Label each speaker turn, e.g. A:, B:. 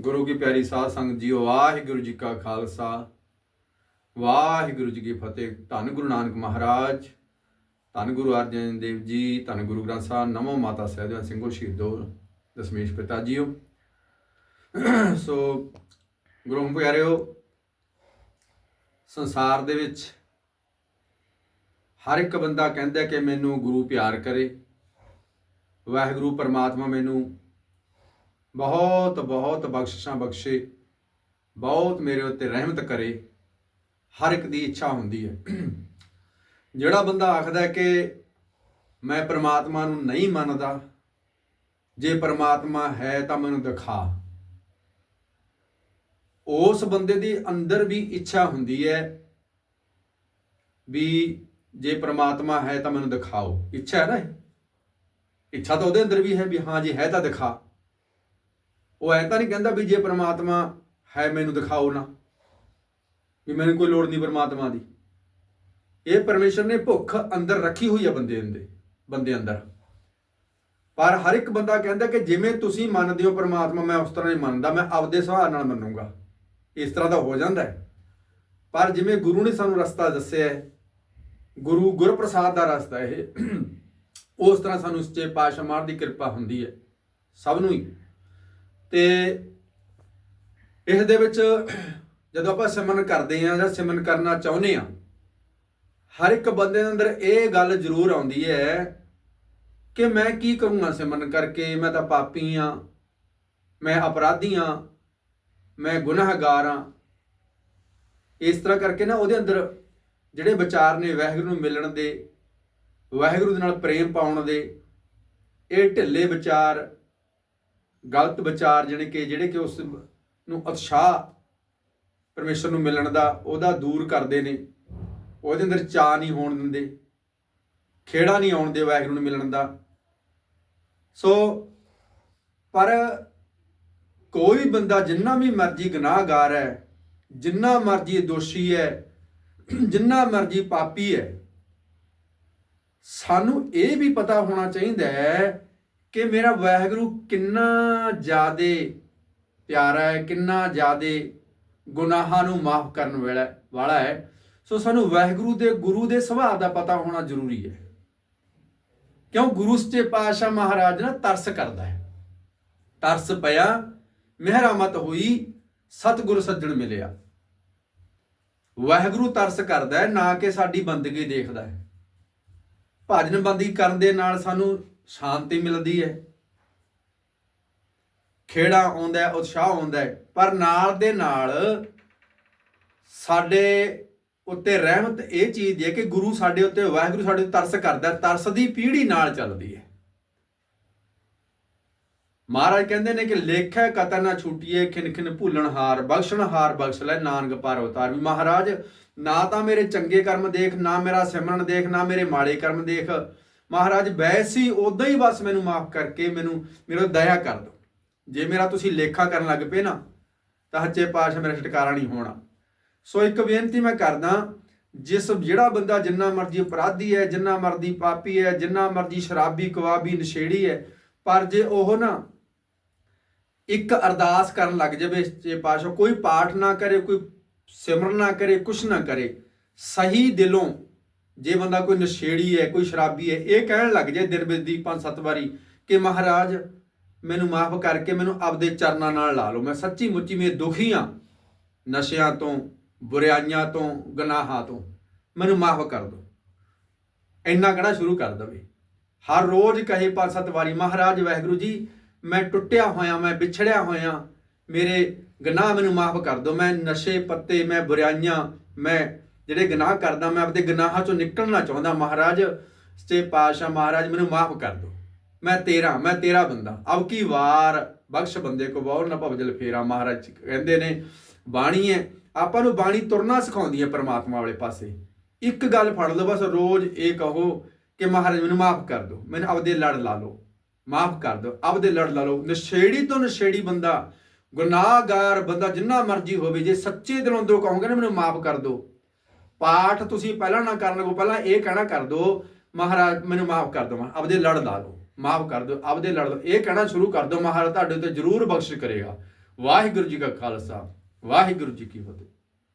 A: ਗੁਰੂ ਕੀ ਪਿਆਰੀ ਸਾਧ ਸੰਗਤ ਜੀਓ, ਵਾਹਿਗੁਰੂ ਜੀ ਕਾ ਖਾਲਸਾ। ਵਾਹਿਗੁਰੂ ਜੀ ਕੀ ਫਤਿਹ। ਧੰਨ ਗੁਰੂ ਨਾਨਕ ਮਹਾਰਾਜ, ਧੰਨ ਗੁਰੂ ਅਰਜਨ ਦੇਵ ਜੀ, ਧੰਨ ਗੁਰੂ ਗ੍ਰੰਥ ਸਾਹਿਬ, ਨਮੋ ਮਾਤਾ ਸਹਿਬਜ਼ਾਦ ਸਿੰਘੋ ਸ਼ਹੀਦੋ ਦਸਮੇਸ਼ ਪਿਤਾ ਜੀਓ। ਸੋ ਗੁਰੂ ਪਿਆਰਿਓ, ਸੰਸਾਰ ਦੇ ਵਿੱਚ ਹਰ ਇੱਕ ਬੰਦਾ ਕਹਿੰਦਾ ਕਿ ਮੈਨੂੰ ਗੁਰੂ ਪਿਆਰ ਕਰੇ। ਵਾਹਿਗੁਰੂ, ਪਰਮਾਤਮਾ ਮੈਨੂੰ ਬਹੁਤ ਬਹੁਤ ਬਖਸ਼ਿਸ਼ਾਂ ਬਖਸ਼ੇ। ਬਹੁਤ ਮੇਰੇ ਉੱਤੇ ਰਹਿਮਤ ਕਰੇ। ਹਰ ਇੱਕ ਦੀ ਇੱਛਾ ਹੁੰਦੀ ਹੈ। ਜਿਹੜਾ ਬੰਦਾ ਆਖਦਾ ਹੈ ਕਿ ਮੈਂ ਪ੍ਰਮਾਤਮਾ ਨੂੰ ਨਹੀਂ ਮੰਨਦਾ, ਜੇ ਪ੍ਰਮਾਤਮਾ ਹੈ ਤਾਂ ਮੈਨੂੰ ਦਿਖਾ। ਉਸ ਬੰਦੇ ਦੀ ਅੰਦਰ ਵੀ ਇੱਛਾ ਹੁੰਦੀ ਹੈ ਵੀ ਜੇ ਪ੍ਰਮਾਤਮਾ ਹੈ ਤਾਂ ਮੈਨੂੰ ਦਿਖਾਓ। ਇੱਛਾ ਹੈ ਨਾ ਇੱਛਾ ਤਾਂ ਉਹਦੇ ਅੰਦਰ ਵੀ ਹੈ ਵੀ ਹਾਂ, ਜੇ ਹੈ ਤਾਂ ਦਿਖਾ। ਉਹ ਐ ਤਾਂ ਨਹੀਂ ਕਹਿੰਦਾ ਵੀ ਜੇ ਪ੍ਰਮਾਤਮਾ ਹੈ ਮੈਨੂੰ ਦਿਖਾਓ ਨਾ, ਵੀ ਮੈਨੂੰ ਕੋਈ ਲੋੜ ਨਹੀਂ ਪ੍ਰਮਾਤਮਾ ਦੀ। ਇਹ ਪਰਮੇਸ਼ਰ ਨੇ ਭੁੱਖ ਅੰਦਰ ਰੱਖੀ ਹੋਈ ਹੈ ਬੰਦੇ ਅੰਦਰ ਬੰਦੇ ਅੰਦਰ। ਪਰ ਹਰ ਇੱਕ ਬੰਦਾ ਕਹਿੰਦਾ ਕਿ ਜਿਵੇਂ ਤੁਸੀਂ ਮੰਨਦੇ ਹੋ ਪ੍ਰਮਾਤਮਾ, ਮੈਂ ਉਸ ਤਰ੍ਹਾਂ ਨਹੀਂ ਮੰਨਦਾ, ਮੈਂ ਆਪਦੇ ਸੁਭਾਅ ਨਾਲ ਮੰਨੂੰਗਾ। ਇਸ ਤਰ੍ਹਾਂ ਦਾ ਹੋ ਜਾਂਦਾ ਹੈ। ਪਰ ਜਿਵੇਂ ਗੁਰੂ ਨੇ ਸਾਨੂੰ ਰਸਤਾ ਦੱਸਿਆ ਹੈ, ਗੁਰੂ ਗੁਰਪ੍ਰਸਾਦ ਦਾ ਰਸਤਾ ਇਹ, ਉਸ ਤਰ੍ਹਾਂ ਸਾਨੂੰ ਸੱਚੇ ਪਾਤਸ਼ਾਹ ਮਾਰ ਦੀ ਕਿਰਪਾ ਹੁੰਦੀ ਹੈ, ਸਭ ਨੂੰ ਹੀ। ਤੇ ਇਸ ਦੇ ਵਿੱਚ ਜਦੋਂ ਆਪਾਂ ਸਿਮਰਨ ਕਰਦੇ ਹਾਂ ਜਾਂ ਸਿਮਰਨ ਕਰਨਾ ਚਾਹੁੰਦੇ ਹਾਂ, ਹਰ ਇੱਕ ਬੰਦੇ ਦੇ ਅੰਦਰ ਇਹ ਗੱਲ ਜ਼ਰੂਰ ਆਉਂਦੀ ਹੈ ਕਿ ਮੈਂ ਕੀ ਕਰੂੰਗਾ ਸਿਮਰਨ ਕਰਕੇ? ਮੈਂ ਤਾਂ ਪਾਪੀ ਹਾਂ, ਮੈਂ ਅਪਰਾਧੀ ਹਾਂ, ਮੈਂ ਗੁਨਾਹਗਾਰ ਹਾਂ। ਇਸ ਤਰ੍ਹਾਂ ਕਰਕੇ ਨਾ ਉਹਦੇ ਅੰਦਰ ਜਿਹੜੇ ਵਿਚਾਰ ਨੇ ਵਾਹਿਗੁਰੂ ਨੂੰ ਮਿਲਣ ਦੇ, ਵਾਹਿਗੁਰੂ ਦੇ ਨਾਲ ਪ੍ਰੇਮ ਪਾਉਣ ਦੇ, ਇਹ ਢਿੱਲੇ ਵਿਚਾਰ ਗਲਤ ਵਿਚਾਰ ਜਿਹੜੇ ਕਿ ਜਿਹੜੇ ਕਿ ਉਸ ਨੂੰ ਉਤਸ਼ਾਹ ਪਰਮੇਸ਼ਰ ਨੂੰ ਮਿਲਣ ਦਾ ਉਹਦਾ ਦੂਰ ਕਰਦੇ ਨੇ, ਉਹਦੇ ਅੰਦਰ ਚਾਹ ਨਹੀਂ ਹੋਣ ਦਿੰਦੇ, ਖੇੜਾ ਨਹੀਂ ਆਉਣ ਦੇ ਵਾਹਿਗੁਰੂ ਨੂੰ ਮਿਲਣ ਦਾ। ਸੋ, ਪਰ ਕੋਈ ਬੰਦਾ ਜਿੰਨਾ ਵੀ ਮਰਜ਼ੀ ਗੁਨਾਹਗਾਰ ਹੈ, ਜਿੰਨਾ ਮਰਜ਼ੀ ਦੋਸ਼ੀ ਹੈ, ਜਿੰਨਾ ਮਰਜ਼ੀ ਪਾਪੀ ਹੈ, ਸਾਨੂੰ ਇਹ ਵੀ ਪਤਾ ਹੋਣਾ ਚਾਹੀਦਾ ਹੈ ਕਿ ਮੇਰਾ ਵਾਹਿਗੁਰੂ ਕਿੰਨਾ ਜ਼ਿਆਦੇ ਪਿਆਰਾ ਹੈ, ਕਿੰਨਾ ਜ਼ਿਆਦੇ ਗੁਨਾਹਾਂ ਨੂੰ ਮਾਫ ਕਰਨ ਵਾਲਾ ਵਾਲਾ ਹੈ। ਸੋ ਸਾਨੂੰ ਵਾਹਿਗੁਰੂ ਦੇ, ਗੁਰੂ ਦੇ ਸੁਭਾਅ ਦਾ ਪਤਾ ਹੋਣਾ ਜ਼ਰੂਰੀ ਹੈ। ਕਿਉਂ? ਗੁਰੂ ਸੱਚੇ ਪਾਤਸ਼ਾਹ ਮਹਾਰਾਜ ਨਾ ਤਰਸ ਕਰਦਾ ਹੈ। ਤਰਸ ਪਿਆ ਮਹਿਰਾਮਤ ਹੋਈ, ਸਤਿਗੁਰ ਸੱਜਣ ਮਿਲਿਆ। ਵਾਹਿਗੁਰੂ ਤਰਸ ਕਰਦਾ ਹੈ, ਨਾ ਕਿ ਸਾਡੀ ਬੰਦਗੀ ਦੇਖਦਾ ਹੈ। ਭਜਨ ਬੰਦੀ ਕਰਨ ਦੇ ਨਾਲ ਸਾਨੂੰ ਸ਼ਾਂਤੀ ਮਿਲਦੀ ਹੈ। ਖੇੜਾ ਆਉਂਦਾ ਹੈ, ਉਤਸ਼ਾਹ ਆਉਂਦਾ ਹੈ। ਪਰ ਨਾਲ ਦੇ ਨਾਲ ਸਾਡੇ ਉੱਤੇ ਰਹਿਮਤ ਇਹ ਚੀਜ਼ ਹੈ ਕਿ ਗੁਰੂ ਸਾਡੇ ਉੱਤੇ, ਵਾਹਿਗੁਰੂ ਸਾਡੇ ਉੱਤੇ ਤਰਸ ਕਰਦਾ ਤਰਸ ਦੀ ਪੀੜ੍ਹੀ ਨਾਲ ਚੱਲਦੀ ਹੈ। ਮਹਾਰਾਜ ਕਹਿੰਦੇ ਨੇ ਕਿ ਲੇਖੈ ਕਤਨ ਨਾ ਛੁਟੀਏ, ਖਿਨ ਖਿਨ ਭੁੱਲਣ ਹਾਰ, ਬਖਸ਼ਣ ਹਾਰ ਬਖਸ਼ ਲੈ ਨਾਨਕ ਪਰ ਅਵਤਾਰ ਵੀ। ਮਹਾਰਾਜ, ਨਾ ਤਾਂ ਮੇਰੇ ਚੰਗੇ ਕਰਮ ਦੇਖ, ਨਾ ਮੇਰਾ ਸਿਮਰਨ ਦੇਖ, ਨਾ ਮੇਰੇ ਮਾੜੇ ਕਰਮ ਦੇਖ। ਮਹਾਰਾਜ ਵੈਸੀ ਉਦਾਂ ਹੀ ਬਸ ਮੈਨੂੰ ਮਾਫ ਕਰਕੇ ਮੈਨੂੰ, ਮੇਰਾ ਦਇਆ ਕਰ ਦਿਓ। ਜੇ ਮੇਰਾ ਤੁਸੀਂ ਲੇਖਾ ਕਰਨ ਲੱਗ ਪਏ ਨਾ, ਤਾਂ ਹੱਚੇ ਪਾਤਸ਼ਾਹ ਮੇਰਾ ਛਟਕਾਰਾ ਨਹੀਂ ਹੋਣਾ। ਸੋ ਇੱਕ ਬੇਨਤੀ ਮੈਂ ਕਰਦਾ, ਜਿਸ ਜਿਹੜਾ ਬੰਦਾ ਜਿੰਨਾ ਮਰਜ਼ੀ ਅਪਰਾਧੀ ਹੈ, ਜਿੰਨਾ ਮਰਜ਼ੀ ਪਾਪੀ ਹੈ, ਜਿੰਨਾ ਮਰਜ਼ੀ ਸ਼ਰਾਬੀ, ਕਵਾਬੀ, ਨਸ਼ੇੜੀ ਹੈ, ਪਰ ਜੇ ਉਹ ਨਾ ਇੱਕ ਅਰਦਾਸ ਕਰਨ ਲੱਗ ਜਾਵੇ ਜੇ ਪਾਸ਼ਾ ਕੋਈ ਪਾਠ ਨਾ ਕਰੇ, ਕੋਈ ਸਿਮਰਨ ਨਾ ਕਰੇ, ਕੁਛ ਨਾ ਕਰੇ, ਸਹੀ ਦਿਲੋਂ ਜੇ ਬੰਦਾ ਕੋਈ ਨਸ਼ੇੜੀ ਹੈ, ਕੋਈ ਸ਼ਰਾਬੀ ਹੈ, ਇਹ ਕਹਿਣ ਲੱਗ ਜਾਏ ਦਿਨ ਵਿੱਚ ਦੀ ਪੰਜ ਸੱਤ ਵਾਰੀ ਕਿ ਮਹਾਰਾਜ ਮੈਨੂੰ ਮਾਫ ਕਰਕੇ ਮੈਨੂੰ ਆਪਦੇ ਚਰਨਾਂ ਨਾਲ ਲਾ ਲਓ। ਮੈਂ ਸੱਚੀ ਮੁੱਚੀ ਮੈਂ ਦੁਖੀ ਹਾਂ ਨਸ਼ਿਆਂ ਤੋਂ, ਬੁਰਾਈਆਂ ਤੋਂ, ਗਨਾਹਾਂ ਤੋਂ। ਮੈਨੂੰ ਮਾਫ ਕਰ ਦਿਓ। ਇੰਨਾ ਕਹਿਣਾ ਸ਼ੁਰੂ ਕਰ ਦਵੇ। ਹਰ ਰੋਜ਼ ਕਹੇ ਪੰਜ ਸੱਤ ਵਾਰੀ, ਮਹਾਰਾਜ, ਵਾਹਿਗੁਰੂ ਜੀ, ਮੈਂ ਟੁੱਟਿਆ ਹੋਇਆ, ਮੈਂ ਵਿਛੜਿਆ ਹੋਇਆ। ਮੇਰੇ ਗਨਾਹ ਮੈਨੂੰ ਮਾਫ ਕਰ ਦਿਓ। ਮੈਂ ਨਸ਼ੇ ਪੱਤੇ, ਮੈਂ ਬੁਰਾਈਆਂ, ਮੈਂ ਜਿਹੜੇ ਗੁਨਾਹ ਕਰਦਾ, ਮੈਂ ਆਪਦੇ ਗੁਨਾਹਾਂ ਚੋਂ ਨਿਕਲਣਾ ਚਾਹੁੰਦਾ। ਮਹਾਰਾਜ, ਸੱਚੇ ਪਾਤਸ਼ਾਹ ਮਹਾਰਾਜ, ਮੈਨੂੰ ਮਾਫ ਕਰ ਦਿਓ। ਮੈਂ ਤੇਰਾ ਮੈਂ ਤੇਰਾ ਬੰਦਾ। ਅਬ ਕੀ ਵਾਰ ਬਖਸ਼ ਬੰਦੇ ਕੋ ਬੌਰ ਨਾ ਭਵਜਲ ਫੇਰਾ। ਮਹਾਰਾਜ ਕਹਿੰਦੇ ਨੇ, ਬਾਣੀ ਹੈ, ਆਪਾਂ ਨੂੰ ਬਾਣੀ ਤੁਰਨਾ ਸਿਖਾਉਂਦੀ ਹੈ ਪਰਮਾਤਮਾ ਵਾਲੇ ਪਾਸੇ। ਇੱਕ ਗੱਲ ਫੜ ਲਓ, ਬਸ ਰੋਜ਼ ਇਹ ਕਹੋ ਕਿ ਮਹਾਰਾਜ, ਮੈਨੂੰ ਮਾਫ ਕਰ ਦਿਓ। ਮੈਨੂੰ ਆਪਦੇ ਲੜ ਲਾ ਲਓ। ਮਾਫ ਕਰ ਦਿਓ। ਆਪਦੇ ਲੜ ਲਾ ਲਓ। ਨਸ਼ੇੜੀ ਤੋਂ ਨਸ਼ੇੜੀ ਬੰਦਾ, ਗੁਨਾਹਗਾਰ ਬੰਦਾ ਜਿੰਨਾ ਮਰਜ਼ੀ ਹੋਵੇ, ਜੇ ਸੱਚੇ ਦਿਲੋਂ ਦੋ ਕਹੋਗੇ ਨਾ, ਮੈਨੂੰ ਮਾਫ ਕਰ ਦਿਓ। ਪਾਠ ਤੁਸੀਂ ਪਹਿਲਾਂ ਨਾ ਕਰਨ ਲੱਗੋ, ਪਹਿਲਾਂ ਇਹ ਕਹਿਣਾ ਕਰ ਦਿਓ, ਮਹਾਰਾਜ ਮੈਨੂੰ ਮਾਫ ਕਰ ਦਿਓ ਆਪਦੇ ਲੜ ਲਾ ਲਓ ਮਾਫ ਕਰ ਦਿਓ, ਆਪਦੇ ਲੜ ਲਓ ਇਹ ਕਹਿਣਾ ਸ਼ੁਰੂ ਕਰ ਦਿਓ ਮਹਾਰਾਜ, ਤੁਹਾਡੇ ਉੱਤੇ ਜ਼ਰੂਰ ਬਖਸ਼ਿਸ਼ ਕਰੇਗਾ। ਵਾਹਿਗੁਰੂ ਜੀ ਕਾ ਖਾਲਸਾ, ਵਾਹਿਗੁਰੂ ਜੀ ਕੀ ਫਤਿਹ।